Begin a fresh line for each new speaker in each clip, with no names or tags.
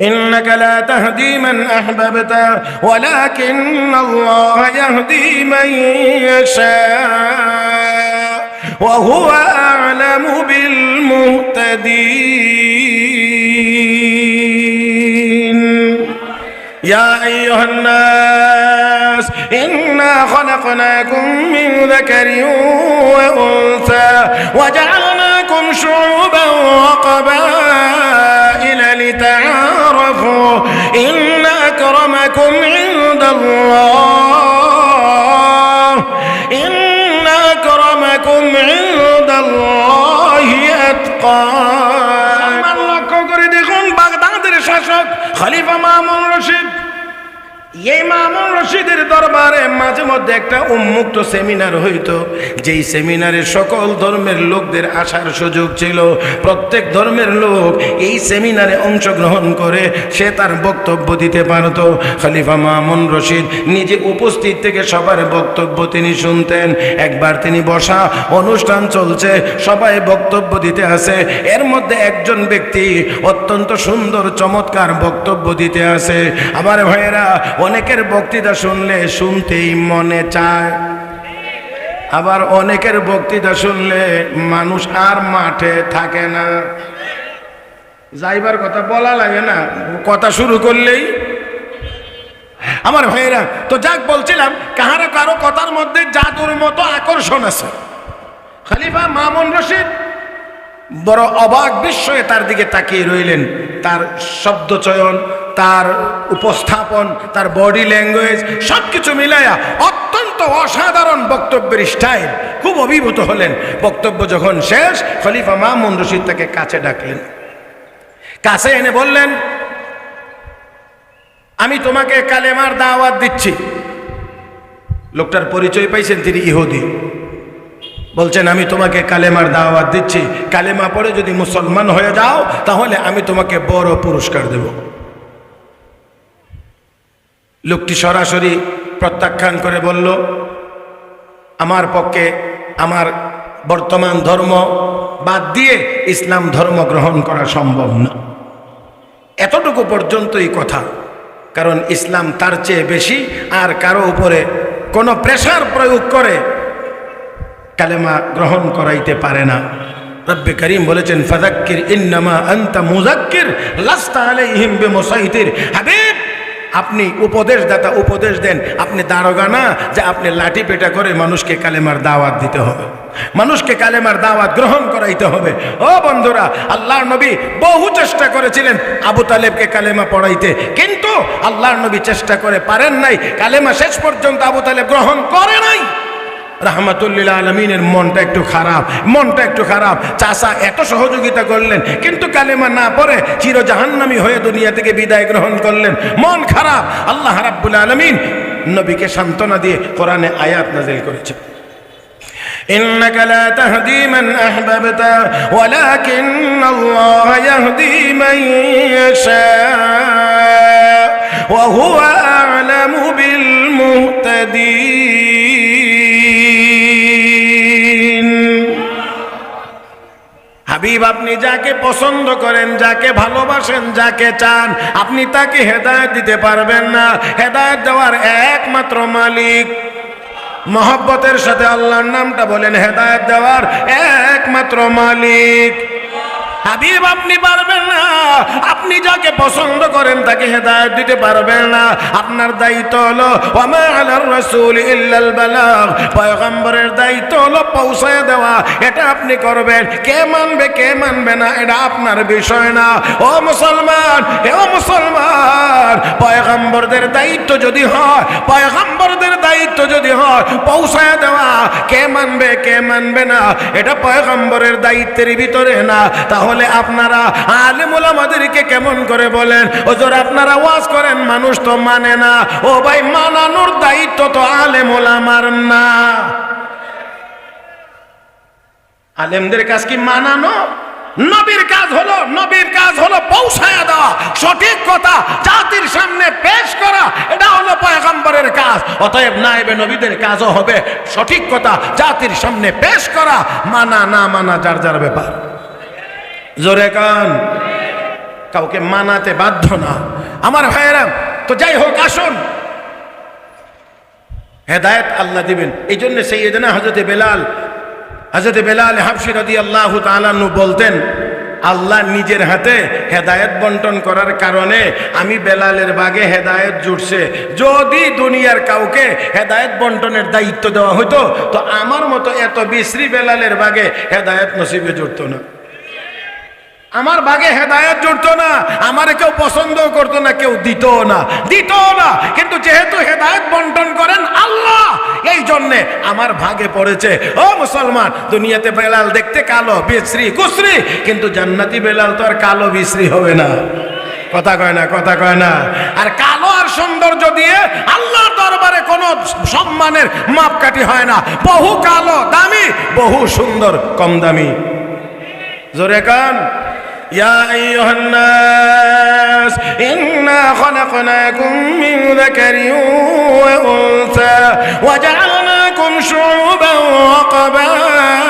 إنك لا تهدي من أحببت ولكن الله يهدي من يشاء وهو أعلم بالمهتدين. يا أيها الناس إنا خلقناكم من ذكر وأنثى وجعلناكم شعوبا أكرمكم عند الله إن أكرمكم عند الله أتقاكم আমার লক্ষ্য করে দেখুন বাগদাদের শাসক খলিফা মামুন রশিদ এই মামুন রশিদের দরবারে মাঝে মধ্যে একটা উন্মুক্ত সেমিনার হইতো। যেই সেমিনারে সকল ধর্মের লোকদের আসার সুযোগ ছিল। প্রত্যেক ধর্মের লোক এই সেমিনারে অংশগ্রহণ করে সে তার বক্তব্য দিতে পারত। খলিফা মামুন রশিদ নিজে উপস্থিত থেকে সবার বক্তব্য তিনি শুনতেন। একবার তিনি বসা, অনুষ্ঠান চলছে, সবাই বক্তব্য দিতে আসে। এর মধ্যে একজন ব্যক্তি অত্যন্ত সুন্দর, চমৎকার বক্তব্য দিতে আসে। আমার ভাইয়েরা অনেকের বক্তৃতা শুনলে শুনতেই মনে চায়। আবার অনেকের বক্তৃতা শুনলে মানুষ আর মাঠে থাকে না। যাইবার কথা বলা লাগে না, কথা শুরু করলেই। আমার ভাইয়েরা, তো যাক বলছিলাম, কাহারো কারও কথার মধ্যে জাদুর মতো আকর্ষণ আছে। খালিফা মামুন রশিদ বড় অবাক বিস্ময়ে তার দিকে তাকিয়ে রইলেন, তার শব্দ চয়ন তার উপস্থাপন, তার বডি ল্যাঙ্গুয়েজ সব কিছু মিলাইয়া অত্যন্ত অসাধারণ বক্তব্যের স্টাইল খুব অভিভূত হলেন। বক্তব্য যখন শেষ, খলিফা মামুন রশিদ তাকে কাছে ডাকলেন। কাছে এনে বললেন, আমি তোমাকে কালেমার দাওয়াত দিচ্ছি। লোকটার পরিচয় পাইছেন তিনি ইহুদি। বলছেন, আমি তোমাকে কালেমার দাওয়াত দিচ্ছি। কালেমা পরে যদি মুসলমান হয়ে যাও, তাহলে আমি তোমাকে বড় পুরস্কার দেব। লোকটি সরাসরি প্রত্যাখ্যান করে বলল, আমার পক্ষে আমার বর্তমান ধর্ম বাদ দিয়ে ইসলাম ধর্ম গ্রহণ করা সম্ভব না। এতটুকু পর্যন্তই কথা, কারণ ইসলাম তার চেয়ে বেশি আর কারও উপরে কোনো প্রেশার প্রয়োগ করে কালেমা গ্রহণ করাইতে পারে না। রব্বে করিম বলেছেন ফাদাক্কির ইন্নামা আন্তা মুজাক্কির লাস্তা আলাইহিম বিমুসাইতির হাবিব। আপনি উপদেশদাতা উপদেশ দেন, আপনি দারোগা না যে আপনি লাঠি পেটা করে মানুষকে কালেমার দাওয়াত দিতে হবে। মানুষকে কালেমার দাওয়াত গ্রহণ করাইতে হবে। ও বন্ধুরা, আল্লাহর নবী বহু চেষ্টা করেছিলেন আবু তালেবকে কালেমা পড়াইতে, কিন্তু আল্লাহর নবী চেষ্টা করে পারেন নাই। কালেমা শেষ পর্যন্ত আবু তালেব গ্রহণ করে নাই। রাহমাতুল্লিল আলমিনের মনটা একটু খারাপ মনটা একটু খারাপ চাষা এত সহযোগিতা করলেন কিন্তু কালেমা না পরে চির জাহান্নামি হয়ে দুনিয়া থেকে বিদায় গ্রহণ করলেন মন খারাপ আল্লাহ রাব্বুল আলমিন নবীকে সান্ত্বনা দিয়ে কোরআনে আয়াত নাজিল করেছেন إنك لا تهدي من أحببت ولكن الله يهدي من يشاء وهو أعلم হাবিব, আপনি যাকে পছন্দ করেন, যাকে ভালোবাসেন, যাকে চান, আপনি তাকে হেদায়ত দিতে পারবেন না। হেদায়ত দেওয়ার একমাত্র মালিক মহব্বতের সাথে আল্লাহর নামটা বলেন, হেদায়ত দেওয়ার একমাত্র মালিক। হাবিব, আপনি পারবেন না। আপনি যাকে পছন্দ করেন তাকে হেদায়ত দিতে পারবেন না। আপনার দায়িত্ব হলো, ওমা আলার রাসূল ইল্লাল বালাগ। পয়গম্বরের দায়িত্ব হলো পৌঁছায় দেওয়া। এটা আপনি করবেন। কে মানবে কে মানবে না, এটা আপনার বিষয় না। ও মুসলমান হে মুসলমান, পয়গম্বরদের দায়িত্ব যদি হয়, পয়গম্বরদের দায়িত্ব যদি হয়, পৌঁছায় দেওয়া। কে মানবে কে মানবে না, এটা পয়গম্বরের দায়িত্বের ভিতরে না। তাহলে আপনারা আলেমুল আমাদেরকে কেমন করে বলেন? ওজোর আপনারা ওয়াজ করেন, মানুষ তো মানে না। ও ভাই, মানানোর দায়িত্ব তো আলেমুল আমার না। আলেমদের কাজ কি মানানো? নবীর কাজ হলো, নবীর কাজ হলো পৌঁছায়া দেওয়া। সঠিক কথা, জাতির সামনে পেশ করা, এটা হলো পয়গম্বরের কাজ। অতএব নাইবে নবীদের কাজও হবে সঠিক কথা, জাতির সামনে পেশ করা, মানা না মানা যার যার ব্যাপার। জোরে কান। কাউকে মানাতে বাধ্য না। আমার ভাইয়েরা, তো যাই হোক, আসুন। হেদায়ত আল্লাহ দিবেন। এই জন্য সেই এজনা হজরতে বেলাল হজরতে বেলাল হাফসি রদি আল্লাহ তালানু বলতেন, আল্লাহ নিজের হাতে হেদায়ত বন্টন করার কারণে আমি বেলালের বাগে হেদায়ত জুটছে যদি দুনিয়ার কাউকে হেদায়েত বন্টনের দায়িত্ব দেওয়া হতো তো আমার মতো এত বিশ্রী বেলালের বাগে হেদায়েত নসিবে জুটতো না। আমার বাগে হেদায়ত জুড়তো না, আমার কেউ পছন্দ করতো না, কেউ দিত না। দিত না, কিন্তু যেহেতু হেদায়ত বন্টন করেন আল্লাহ, এই জন্যে আমার ভাগে পড়েছে। ও মুসলমান, দুনিয়াতে বেলাল দেখতে কালো, বিশ্রী, কুশ্রী, কিন্তু জান্নাতি বেলাল তো আর কালো, বিশ্রী হবে না। কথা কয় না, কথা কয় না। আর কালো আর সৌন্দর্য দিয়ে আল্লাহর দরবারে কোনো সম্মানের মাপকাঠি হয় না। বহু কালো, দামি, বহু সুন্দর, কম দামি। জোরে কান। يا أيها الناس إنا خلقناكم من ذكر وأنثى وجعلناكم شعوبا وقبائل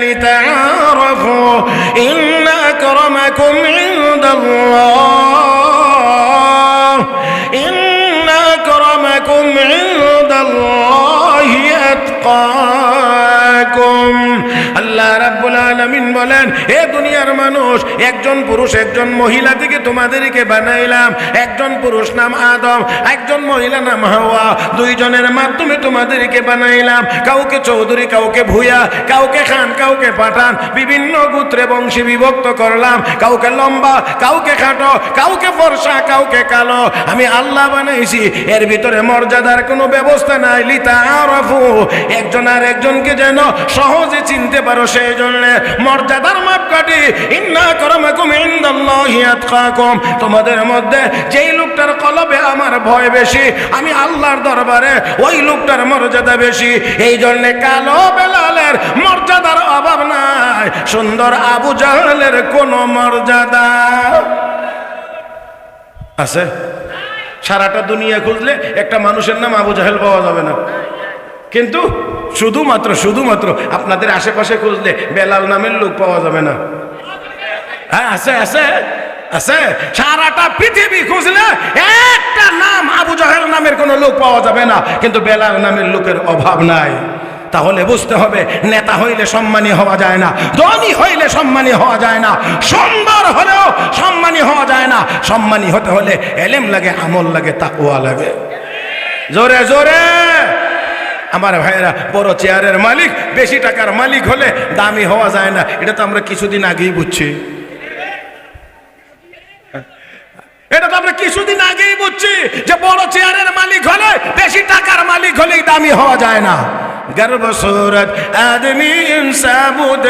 لتعارفوا إن أكرمكم عند الله إن أكرمكم عند الله أتقاكم. الله رب আলামিন বলেন হে দুনিয়ার মানুষ, একজন পুরুষ, একজন মহিলা থেকে তোমাদেরকে বানাইলাম। একজন পুরুষ নাম আদম, একজন মহিলা নাম হাওয়া। দুইজনের মাধ্যমে তোমাদেরকে বানাইলাম। কাউকে চৌধুরী, কাউকে ভুয়া, কাউকে খান, কাউকে পাঠান, বিভিন্ন গোত্রে বংশী বিভক্ত করলাম। কাউকে লম্বা, কাউকে খাটো, কাউকে ফর্সা, কাউকে কালো। আমি আল্লাহ বানাইছি, এর ভিতরে মর্যাদার কোনো ব্যবস্থা নাই। লিতা আরফু একজন আর একজনকে যেন সহজে চিনতে পারো সেই জন্য মর্যাদার মাপ মাপকাঠি ইন্না করমাকুম ইনদাল্লাহি আতকাকুম। তোমাদের মধ্যে যেই লোকটার কলবে আমার ভয় বেশি, আমি আল্লাহর দরবারে ওই লোকটার মর্যাদা বেশি। এই জন্য কালো বেলালের মর্যাদার অভাব নাই। সুন্দর আবু জাহেলের কোনো মর্যাদা আছে? সারাটা দুনিয়া খুঁজলে একটা মানুষের নাম আবু জাহেল পাওয়া যাবে না। কিন্তু শুধুমাত্র শুধুমাত্র আপনাদের আশেপাশে খুঁজলে বেলাল নামের লোক পাওয়া যাবে না। হ্যাঁ আছে আছে আছে। সারাটা পৃথিবী খুঁজলে একটা নাম আবু জাহেল নামের কোনো লোক পাওয়া যাবে না। কিন্তু বেলাল নামের লোকের অভাব নাই। তাহলে বুঝতে হবে, নেতা হইলে সম্মানী হওয়া যায় না, ধনী হইলে সম্মানী হওয়া যায় না সুন্দর হলেও সম্মানী হওয়া যায় না। সম্মানী হতে হলে এলেম লাগে, আমল লাগে তাকুয়া লাগে। জোরে জোরে। আমার ভাইয়েরা বড় চেয়ারের মালিক বেশি টাকার মালিক হলে দামি হওয়া যায় না এটা তো আমরা কিছুদিন আগেই বুঝছি এটা তো আমরা কিছুদিন আগেই বুঝছি যে বড় চেয়ারের মালিক হলে বেশি টাকার মালিক হলেই দামি হওয়া যায় না गर्भ सूरत आदमी इंसाबुद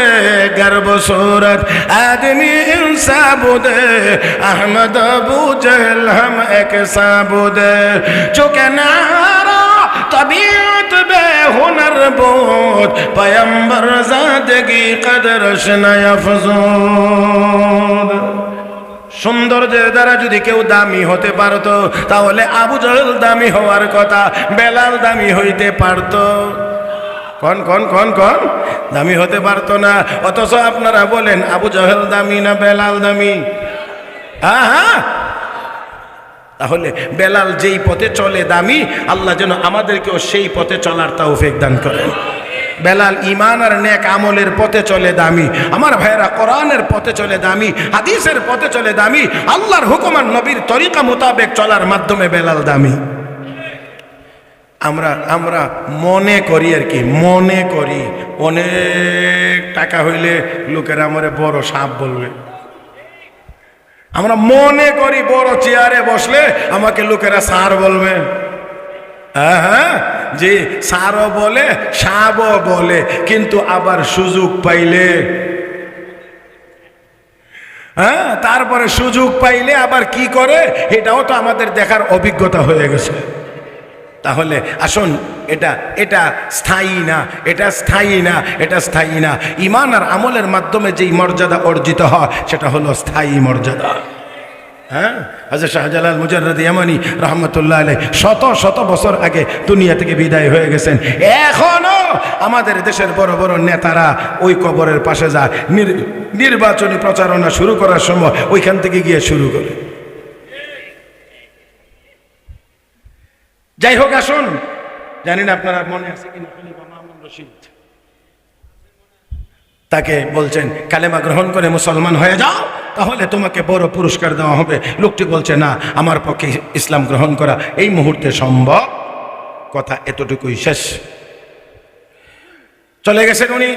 गर्भ सूरत आदमी इंसाबुद अहमद अबू जहल हम एक साबुद चुके नारा طبیعت بے ہنر পয়ম্বর پیمبر زادگی قدرش نیفزود সৌন্দর্যের দ্বারা যদি কেউ দামি হতে পারত, তাহলে আবু জহল দামি হওয়ার কথা, বেলাল দামি হইতে পারত। কন কন কন কন, দামি হতে পারতো না, অথচ আপনারা বলেন, আবু জহেল দামি না বেলাল দামি? হ্যাঁ হ্যাঁ তাহলে বেলাল যেই পথে চলে দামি, আল্লাহ যেন আমাদেরকেও সেই পথে চলার তাও দান করেন। বেলাল ইমান আর নেক আমলের পথে চলে দামি, আমার ভাইয়েরা কোরআনের পথে চলে দামি, হাদিসের পথে চলে দামি, আল্লাহর হুকুমান নবীর তরিকা মোতাবেক চলার মাধ্যমে বেলাল দামি। আমরা আমরা মনে করি আর কি, মনে করি। অনেক টাকা হইলে লোকেরা আমার বড় সাপ বলবে। আমরা মনে করি বড় চেয়ারে বসলে আমাকে লোকেরা সার বলবে। হ্যাঁ হ্যাঁ যে সারও বলে, সাবও বলে, কিন্তু আবার সুযোগ পাইলে। হ্যাঁ তারপরে সুযোগ পাইলে আবার কি করে? এটাও তো আমাদের দেখার অভিজ্ঞতা হয়ে গেছে। তাহলে আসুন, এটা এটা স্থায়ী না, এটা স্থায়ী না, এটা স্থায়ী না। ইমান আর আমলের মাধ্যমে যেই মর্যাদা অর্জিত হয়, সেটা হলো স্থায়ী মর্যাদা। হ্যাঁ? হাজর শাহজালাল মুজাররদ ইয়ামানি রহমতুল্লাহ আলাই শত শত বছর আগে দুনিয়া থেকে বিদায় হয়ে গেছেন। এখনও আমাদের দেশের বড় বড় নেতারা ওই কবরের পাশে যায়। নির- নির্বাচনী প্রচারণা শুরু করার সময় ওইখান থেকে গিয়ে শুরু করে। যাই হোক আসুন। জানি না আপনারা মনে আছে রশিদ। তাকে বলছেন, কালেমা গ্রহণ করে মুসলমান হয়ে যাও, তাহলে তোমাকে বড় পুরস্কার দেওয়া হবে। লোকটি বলছে, না, আমার পক্ষে ইসলাম গ্রহণ করা এই মুহূর্তে সম্ভব। কথা এতটুকুই শেষ। চলে গেছেন উনি।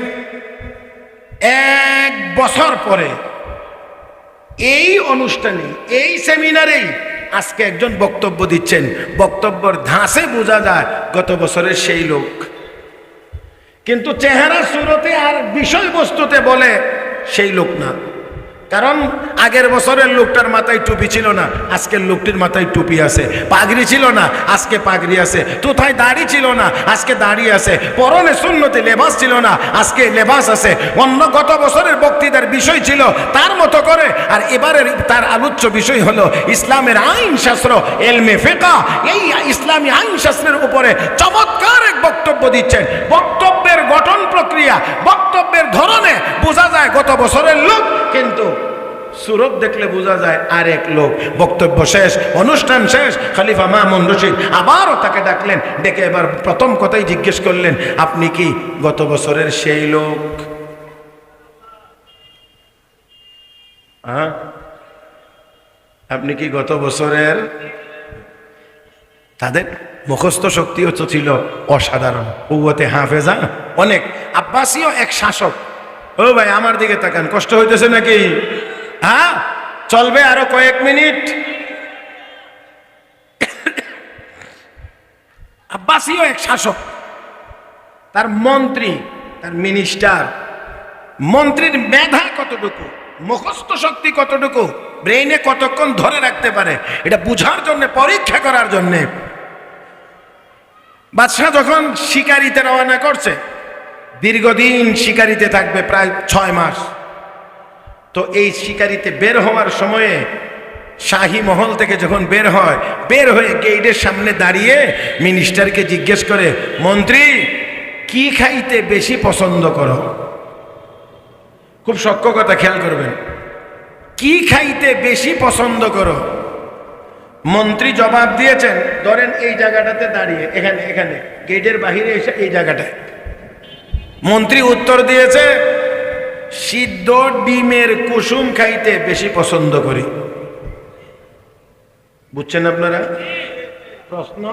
এক বছর পরে এই অনুষ্ঠানে, এই সেমিনারেই আজকে একজন বক্তব্য দিচ্ছেন। বক্তব্যর ধাঁসে বোঝা যায় গত বছরের সেই লোক। কিন্তু চেহারা সুরতে আর বিষয়বস্তুতে বলে সেই লোক না। কারণ আগের বছরের লোকটার মাথায় টুপি ছিল না, আজকের লোকটির মাথায় টুপি আছে, পাগড়ি ছিল না, আজকে পাগড়ি আছে, কোথায় দাড়ি ছিল না, আজকে দাড়ি আছে, পরনে শূন্যতে লেবাস ছিল না, আজকে লেবাস আছে। অন্য গত বছরের বক্তৃতার বিষয় ছিল তার মতো করে, আর এবারের তার আলোচ্য বিষয় হলো ইসলামের আইন শাস্ত্র, এলমে ফেকা, এই ইসলামী আইন শাস্ত্রের উপরে চমৎকার এক বক্তব্য দিচ্ছেন। বক্তব্যের গঠন প্রক্রিয়া, বক্তব্যের ধরনে বোঝা যায় গত বছরের লোক, কিন্তু সুরত দেখলে বোঝা যায় আরেক লোক। বক্তব্য শেষ, অনুষ্ঠান শেষ, খলিফা মামুন রশিদ আবারও তাকে ডাকলেন, ডেকে এবার প্রথম কথাই জিজ্ঞেস করলেন, আপনি কি গত বছরের সেই লোক? আপনি কি গত বছরের? তাদের মুখস্থ শক্তিও তো ছিল অসাধারণ উবতে হাফেজা, অনেক আব্বাসীয় এক শাসক। ও ভাই, আমার দিকে তাকান, কষ্ট হইতেছে নাকি? হ্যাঁ? চলবে আরও কয়েক মিনিট। আব্বাসীয় এক শাসক, তার মন্ত্রী, তার মিনিস্টার মন্ত্রীর মেধা কতটুকু, মুখস্থ শক্তি কতটুকু ব্রেইনে কতক্ষণ ধরে রাখতে পারে, এটা বুঝার জন্য, পরীক্ষা করার জন্যে। বাদশাহ যখন শিকারিতে রওনা করছে, দীর্ঘদিন শিকারিতে থাকবে প্রায় ছয় মাস। তো এই শিকারিতে বের হওয়ার সময়ে শাহী মহল থেকে যখন বের হয়, বের হয়ে গেইটের সামনে দাঁড়িয়ে মিনিস্টারকে জিজ্ঞেস করে, মন্ত্রী, কি খাইতে বেশি পছন্দ করো? খুব সক্ষ কথা, খেয়াল করবেন। কি খাইতে বেশি পছন্দ করো? মন্ত্রী জবাব দিয়েছেন, ধরেন এই জায়গাটাতে দাঁড়িয়ে, এখানে এখানে গেটের বাহিরে এসে এই জায়গাটায়। মন্ত্রী উত্তর দিয়েছে সিদ্ধ ডিমের কুসুম খাইতে বেশি পছন্দ করি। বুঝছেন আপনারা? প্রশ্ন?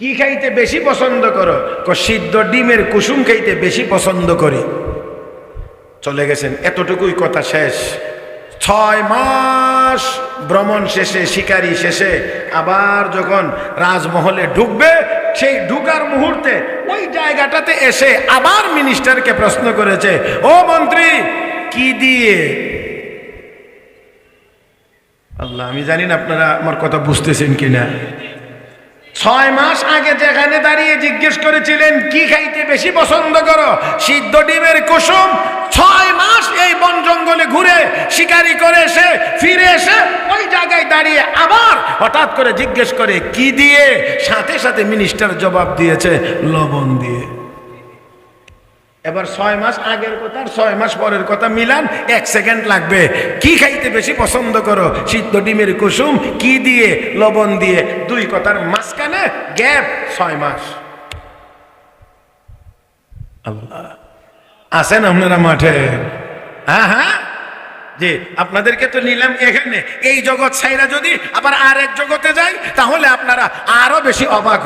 কি খাইতে বেশি পছন্দ করো? সিদ্ধ ডিমের কুসুম খাইতে বেশি পছন্দ করি। চলে গেছেন, এতটুকুই কথা শেষ। ছয় মাস ভ্রমণ শেষে, শিকারি শেষে, আবার যখন রাজমহলে ঢুকবে, সেই ঢুকার মুহূর্তে ওই জায়গাটাতে এসে আবার মিনিস্টারকে প্রশ্ন করেছে, ও মন্ত্রী, কি দিয়ে? আল্লাহ, আমি জানি না আপনারা আমার কথা বুঝতেছেন কিনা। ছয় মাস আগে যেখানে দাঁড়িয়ে জিজ্ঞেস করেছিলেন, কি খাইতে বেশি পছন্দ করো? সিদ্ধ ডিমের কুসুম ছয় মাস এই বন জঙ্গলে ঘুরে শিকারি করে এসে ফিরে এসে ওই জায়গায় দাঁড়িয়ে আবার হঠাৎ করে জিজ্ঞেস করে, কি দিয়ে? সাথে সাথে মিনিস্টার জবাব দিয়েছে, লবণ দিয়ে। এবার ছয় মাস আগের কথা আর ছয় মাস পরের কথা মিলান, এক সেকেন্ড লাগবে। কি খাইতে বেশি পছন্দ করো? সিদ্ধ ডিমের কুসুম, কি দিয়ে? লবণ দিয়ে। দুই কথার মাঝখানে গ্যাপ, ছয় মাস। আল্লাহ। আছেন আপনারা মাঠে? হ্যাঁ হ্যাঁ। যে আপনাদেরকে তো নিলাম এখানে? এই জগৎ ছাইরা যদি আবার আর এক জগতে যাই তাহলে আপনারা আরও বেশি অবাক